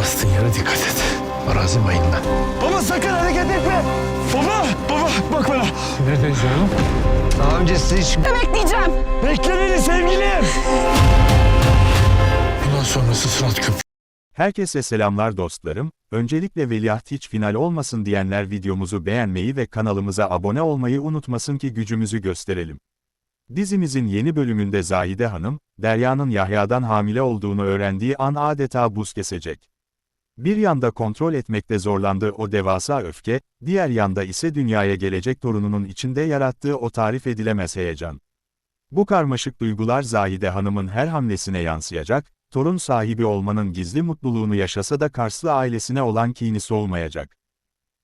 Bastığın yere dikkat et. Arazi mayında. Baba sakın hareket etme. Baba, baba bak bana. Neredeyiz oğlum? Daha önce sizi hiç... Bekleyeceğim. Bekle beni sevgilim. Bundan sonrası Sırat Köprü. Herkese selamlar dostlarım. Öncelikle Veliaht hiç final olmasın diyenler videomuzu beğenmeyi ve kanalımıza abone olmayı unutmasın ki gücümüzü gösterelim. Dizimizin yeni bölümünde Zahide Hanım, Derya'nın Yahya'dan hamile olduğunu öğrendiği an adeta buz kesecek. Bir yanda kontrol etmekte zorlandığı o devasa öfke, diğer yanda ise dünyaya gelecek torununun içinde yarattığı o tarif edilemez heyecan. Bu karmaşık duygular Zahide Hanım'ın her hamlesine yansıyacak, torun sahibi olmanın gizli mutluluğunu yaşasa da Karslı ailesine olan kini soğumayacak.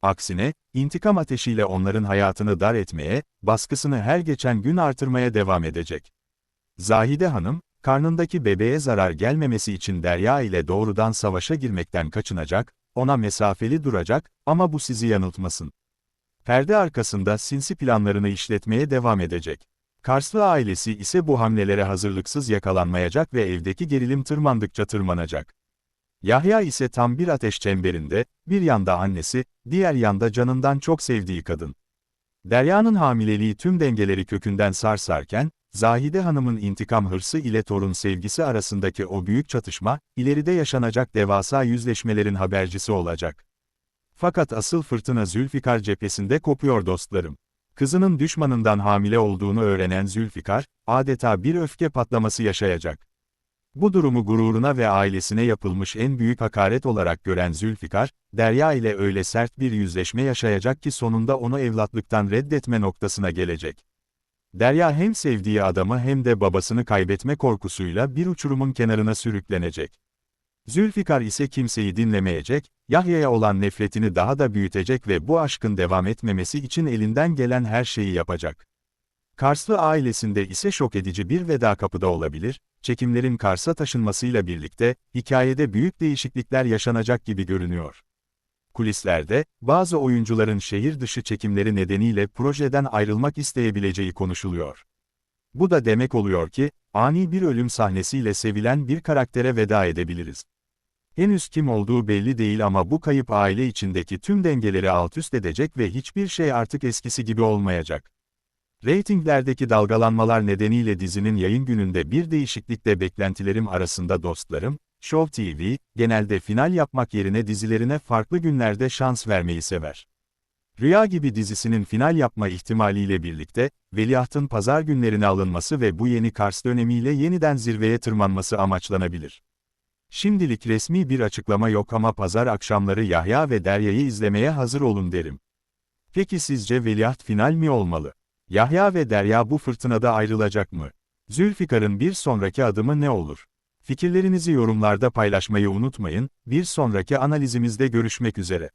Aksine, intikam ateşiyle onların hayatını dar etmeye, baskısını her geçen gün artırmaya devam edecek. Zahide Hanım, karnındaki bebeğe zarar gelmemesi için Derya ile doğrudan savaşa girmekten kaçınacak, ona mesafeli duracak ama bu sizi yanıltmasın. Perde arkasında sinsi planlarını işletmeye devam edecek. Karslı ailesi ise bu hamlelere hazırlıksız yakalanmayacak ve evdeki gerilim tırmandıkça tırmanacak. Yahya ise tam bir ateş çemberinde, bir yanda annesi, diğer yanda canından çok sevdiği kadın. Derya'nın hamileliği tüm dengeleri kökünden sarsarken, Zahide Hanım'ın intikam hırsı ile torun sevgisi arasındaki o büyük çatışma, ileride yaşanacak devasa yüzleşmelerin habercisi olacak. Fakat asıl fırtına Zülfikar cephesinde kopuyor dostlarım. Kızının düşmanından hamile olduğunu öğrenen Zülfikar, adeta bir öfke patlaması yaşayacak. Bu durumu gururuna ve ailesine yapılmış en büyük hakaret olarak gören Zülfikar, Derya ile öyle sert bir yüzleşme yaşayacak ki sonunda onu evlatlıktan reddetme noktasına gelecek. Derya hem sevdiği adamı hem de babasını kaybetme korkusuyla bir uçurumun kenarına sürüklenecek. Zülfikar ise kimseyi dinlemeyecek, Yahya'ya olan nefretini daha da büyütecek ve bu aşkın devam etmemesi için elinden gelen her şeyi yapacak. Karslı ailesinde ise şok edici bir veda kapıda olabilir, çekimlerin Kars'a taşınmasıyla birlikte, hikayede büyük değişiklikler yaşanacak gibi görünüyor. Kulislerde, bazı oyuncuların şehir dışı çekimleri nedeniyle projeden ayrılmak isteyebileceği konuşuluyor. Bu da demek oluyor ki, ani bir ölüm sahnesiyle sevilen bir karaktere veda edebiliriz. Henüz kim olduğu belli değil ama bu kayıp aile içindeki tüm dengeleri altüst edecek ve hiçbir şey artık eskisi gibi olmayacak. Reytinglerdeki dalgalanmalar nedeniyle dizinin yayın gününde bir değişiklik de beklentilerim arasında dostlarım, Show TV, genelde final yapmak yerine dizilerine farklı günlerde şans vermeyi sever. Rüya gibi dizisinin final yapma ihtimaliyle birlikte, Veliaht'ın pazar günlerine alınması ve bu yeni Kars dönemiyle yeniden zirveye tırmanması amaçlanabilir. Şimdilik resmi bir açıklama yok ama pazar akşamları Yahya ve Derya'yı izlemeye hazır olun derim. Peki sizce Veliaht final mi olmalı? Yahya ve Derya bu fırtınada ayrılacak mı? Zülfikar'ın bir sonraki adımı ne olur? Fikirlerinizi yorumlarda paylaşmayı unutmayın, bir sonraki analizimizde görüşmek üzere.